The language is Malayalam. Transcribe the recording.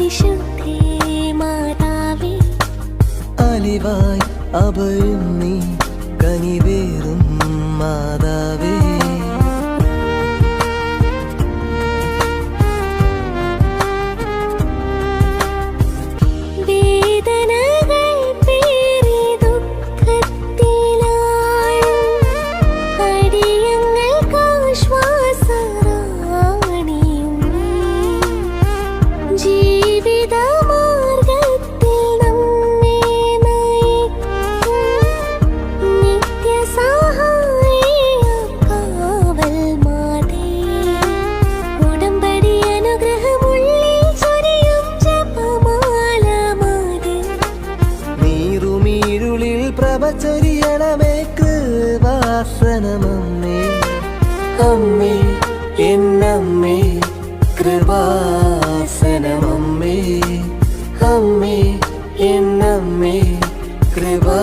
പരിശുദ്ധേ മാതാവേ. അലിവായി അഭയം നീ. നീറുമീരുളിൽ പ്രഭചൊരിയണമേ കൃപാസനമമ്മേ അമ്മേ എന്നമ്മേ കൃപാസനമമ്മേ. അമ്മേ എന്നമ്മേ കൃപാ